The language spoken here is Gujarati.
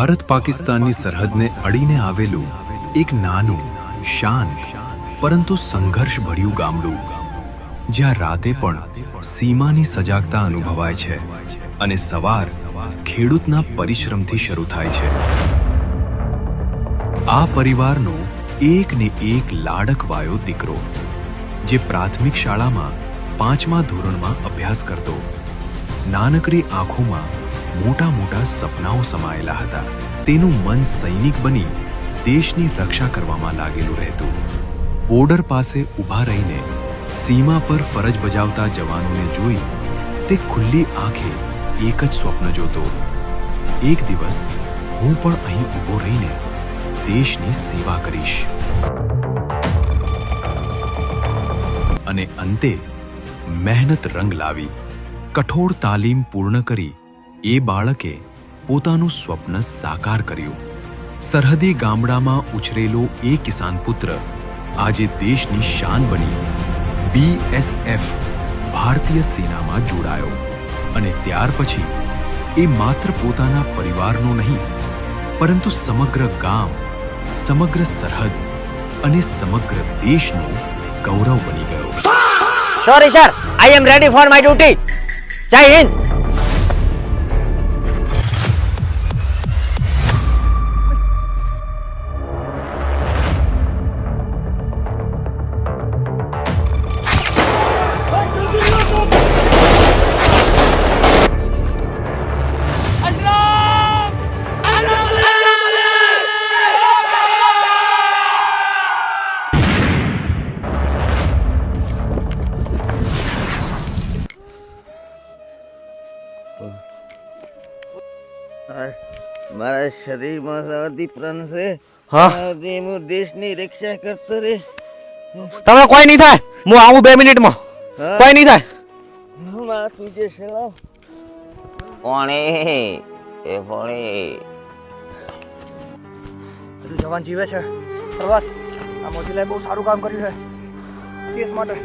ભારત પાકિસ્તાનની સરહદને અડીને આવેલું એક નાનું, શાંત, પરંતુ સંઘર્ષભર્યું ગામડું, જ્યાં રાતે પણ સીમાની સજાગતા અનુભવાય છે અને સવાર ખેડૂતના પરિશ્રમથી શરૂ થાય છે. આ પરિવારનો એક ને એક લાડકવાયો દીકરો, જે પ્રાથમિક શાળામાં પાંચમા ધોરણમાં અભ્યાસ કરતો, નાનકડી આંખોમાં મોટા મોટા સપનાઓ સમાયેલા હતા. તેનું મન સૈનિક બની દેશની રક્ષા કરવામાં લાગેલું રહેતું. બોર્ડર પાસે ઊભા રહીને સીમા પર ફરજ બજાવતા જવાનોને જોઈ તે ખુલ્લી આંખે એક જ સ્વપ્ન જોતો. એક દિવસ હું પણ અહીં ઊભો રહીને દેશની સેવા કરીશ. અને અંતે મહેનત રંગ લાવી, કઠોર તાલીમ પૂર્ણ કરી એ બાળકે પોતાનું સ્વપ્ન સાકાર કર્યું. સરહદી ગામડામાં ઉછરેલો એ કિસાન પુત્ર આજે દેશની શાન બની. બીએસએફ ભારતીય સેનામાં જોડાયો અને ત્યાર પછી એ માત્ર પોતાના પરિવારનો નહીં, પરંતુ સમગ્ર ગામ, સમગ્ર સરહદ અને સમગ્ર દેશનો ગૌરવ બની ગયો. Sorry sir I am ready for my duty જય Hind. મારા શરીરમાં સૌથી પ્રાણ છે. હા? હું દેશની રક્ષા કરતો રે તમે કોઈ નહીં થાય? હું આવું બે મિનિટમાં. કોઈ નહીં થાય? મારા તુજે સલામ. પાણી એ પાણી. બધું જવાન જીવે છે. પ્રવાસ આ મોતીલાએ બહુ સારું કામ કર્યું છે. દેશ માટે.